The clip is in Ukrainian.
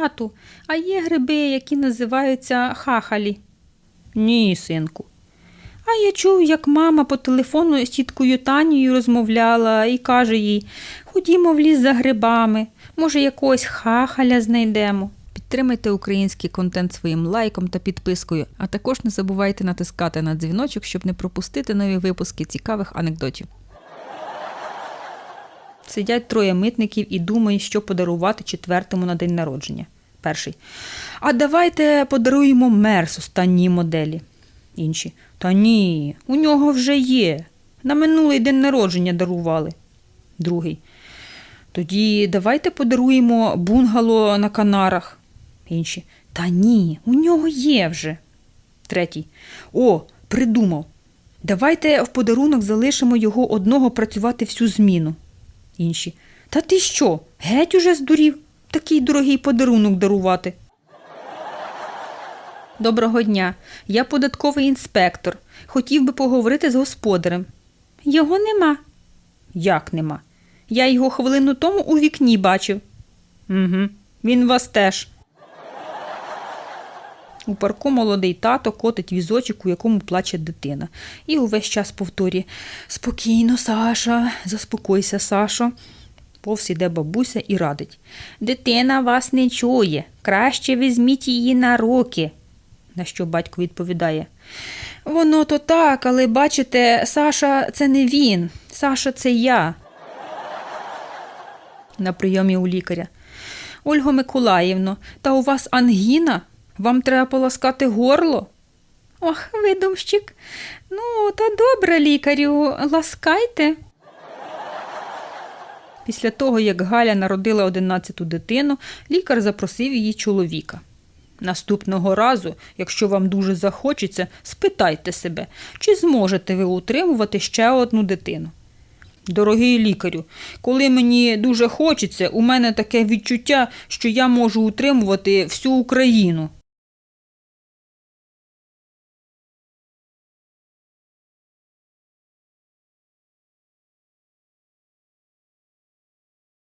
Тату, а є гриби, які називаються хахалі. Ні, синку. А я чув, як мама по телефону з тіткою Танією розмовляла і каже їй: ходімо в ліс за грибами, може, якогось хахаля знайдемо. Підтримайте український контент своїм лайком та підпискою, а також не забувайте натискати на дзвіночок, щоб не пропустити нові випуски цікавих анекдотів. Сидять троє митників і думають, що подарувати четвертому на день народження. Перший. А давайте подаруємо мерс останньої моделі. Інші. Та ні, у нього вже є. На минулий день народження дарували. Другий. Тоді давайте подаруємо бунгало на Канарах. Інші. Та ні, у нього є вже. Третій. О, придумав. Давайте в подарунок залишимо його одного працювати всю зміну. Інші. Та ти що? Геть уже здурів? Такий дорогий подарунок дарувати. Доброго дня. Я податковий інспектор. Хотів би поговорити з господарем. Його нема. Як нема? Я його хвилину тому у вікні бачив. Угу. Він вас теж. У парку молодий тато котить візочок, у якому плаче дитина, і увесь час повторює Спокійно, Саша, заспокойся, Сашо. Повз іде бабуся і радить. Дитина вас не чує. Краще візьміть її на руки. На що батько відповідає. Воно то так, але бачите, Саша це не він. Саша це я. На прийомі у лікаря. Ольго Миколаївно, та у вас ангіна? Вам треба полоскати горло? Ох, видумщик. Ну, та добре, лікарю, ласкайте. Після того, як Галя народила одинадцяту дитину, лікар запросив її чоловіка. Наступного разу, якщо вам дуже захочеться, спитайте себе, чи зможете ви утримувати ще одну дитину. Дорогий лікарю, коли мені дуже хочеться, у мене таке відчуття, що я можу утримувати всю Україну.